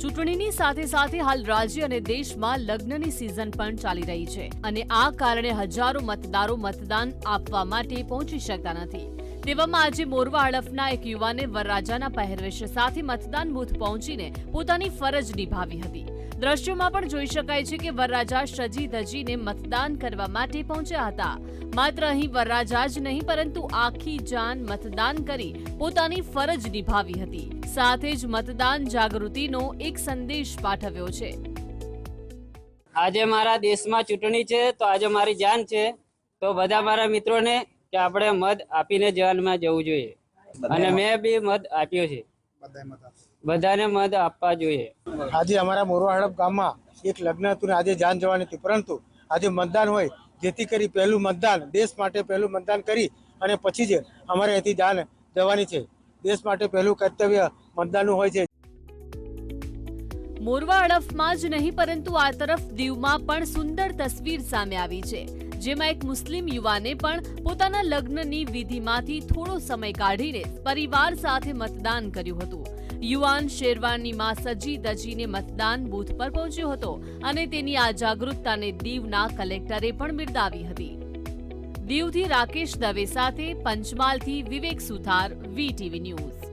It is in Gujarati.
ચૂંટણીની સાથે સાથે હાલ રાજ્ય અને દેશમાં લગ્નની સિઝન પણ ચાલી રહી છે અને આ કારણે હજારો મતદારો મતદાન આપવા માટે પહોંચી શકતા નથી. તેવામાં આજે મોરવા હડફના એક યુવાને વરરાજાના પહેરવેશ સાથે મતદાન બૂથ પહોંચીને પોતાની ફરજ નિભાવી હતી. દ્રશ્યોમાં પણ જોઈ શકાય છે કે વરરાજા સજી ધજીને મતદાન કરવા માટે પહોંચ્યા હતા. માત્ર અહીં વરરાજા જ નહીં, પરંતુ આખી જાન મતદાન કરી પોતાની ફરજ નિભાવી હતી. સાથે જ મતદાન જાગૃતિનો એક સંદેશ પાઠવ્યો છે. આજે મારા દેશમાં ચૂંટણી છે, તો આજે મારી જાન છે. તો બધા મારા મિત્રોને કે આપણે મત આપીને જેલમાં જવું જોઈએ. અને મેં બી મત આપ્યો છે. બધાને મત આપવા જોઈએ. આજે અમારા મોરવા હડપ ગામમાં એક લગ્ન હતું ને આજે જાન જવાની હતી. પરંતુ આજે મતદાન હોય જેથી કરી પહેલું મતદાન દેશ માટે પહેલું મતદાન કરી અને પછી જ અમારે અહીંથી જાન જવાની છે. દેશ માટે પહેલું કર્તવ્ય મતદાનનું હોય છે. મોરવા હડફમાં જ નહીં પરંતુ આ તરફ દીવમાં પણ સુંદર તસવીર સામે આવી છે. જેમાં એક મુસ્લિમ યુવાને પણ પોતાના લગ્નની વિધિમાંથી થોડો સમય કાઢીને પરિવાર સાથે મતદાન કર્યું હતું. યુવાન શેરવાનીમાં સજી દજીને મતદાન બૂથ પર પહોંચ્યો હતો અને તેની આ જાગૃતતાને દીવના કલેક્ટરે પણ બિરદાવી હતી. દીવથી રાકેશ દવે સાથે પંચમહાલથી વિવેક સુથાર વીટીવી ન્યૂઝ.